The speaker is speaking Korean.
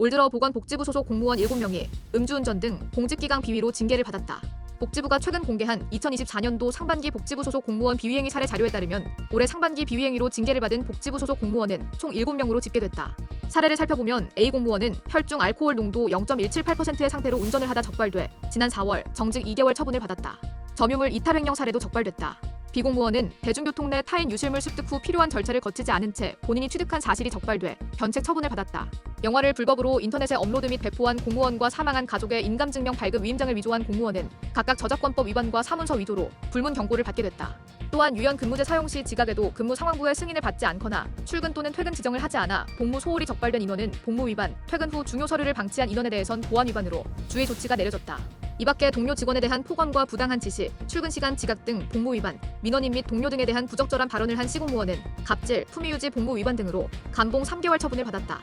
올 들어 보건복지부 소속 공무원 7명이 음주운전 등 공직기강 비위로 징계를 받았다. 복지부가 최근 공개한 2024년도 상반기 복지부 소속 공무원 비위행위 사례 자료에 따르면 올해 상반기 비위행위로 징계를 받은 복지부 소속 공무원은 총 7명으로 집계됐다. 사례를 살펴보면 A 공무원은 혈중 알코올 농도 0.178%의 상태로 운전을 하다 적발돼 지난 4월 정직 2개월 처분을 받았다. 점유물 이탈 횡령 사례도 적발됐다. B 공무원은 대중교통 내 타인 유실물 습득 후 필요한 절차를 거치지 않은 채 본인이 취득한 사실이 적발돼 견책 처분을 받았다. 영화를 불법으로 인터넷에 업로드 및 배포한 공무원과 사망한 가족의 인감증명 발급 위임장을 위조한 공무원은 각각 저작권법 위반과 사문서 위조로 불문 경고를 받게 됐다. 또한 유연 근무제 사용 시 지각에도 근무 상황부의 승인을 받지 않거나 출근 또는 퇴근 지정을 하지 않아 복무 소홀이 적발된 인원은 복무 위반, 퇴근 후 중요 서류를 방치한 인원에 대해선 보안 위반으로 주의 조치가 내려졌다. 이 밖에 동료 직원에 대한 폭언과 부당한 지시, 출근 시간 지각 등 복무 위반, 민원인 및 동료 등에 대한 부적절한 발언을 한 시공무원은 갑질, 품위 유지 복무 위반 등으로 감봉 3개월 처분을 받았다.